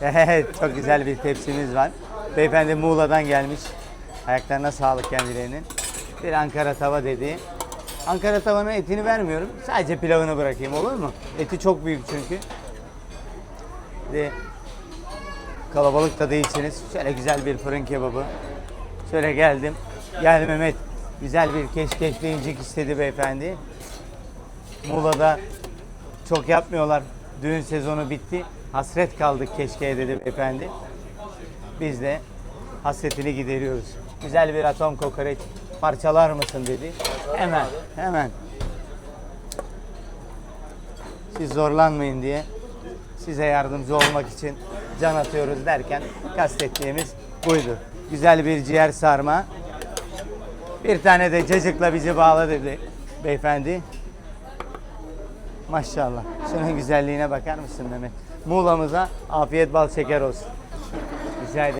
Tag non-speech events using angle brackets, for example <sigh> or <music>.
<laughs> Çok güzel bir tepsimiz var. Beyefendi Muğla'dan gelmiş. Ayaklarına sağlık kendilerinin. Bir Ankara tava dedi. Ankara tavanın etini vermiyorum. Sadece pilavını bırakayım olur mu? Eti çok büyük çünkü. De kalabalık da değilsiniz. Şöyle güzel bir fırın kebabı. Şöyle geldim. Gel Mehmet. Güzel bir keşkeşli incik istedi beyefendi. Muğla'da çok yapmıyorlar. Düğün sezonu bitti. Hasret kaldık keşkeye dedi beyefendi. Biz de hasretini gideriyoruz. Güzel bir atom kokoreç parçalar mısın dedi. Hemen, hemen. Siz zorlanmayın diye size yardımcı olmak için can atıyoruz derken kastettiğimiz buydu. Güzel bir ciğer sarma. Bir tane de cacıkla bizi bağla dedi beyefendi. Maşallah. Şunun güzelliğine bakar mısın Mehmet? Muğla'mıza afiyet bal şeker olsun. Rica ederim.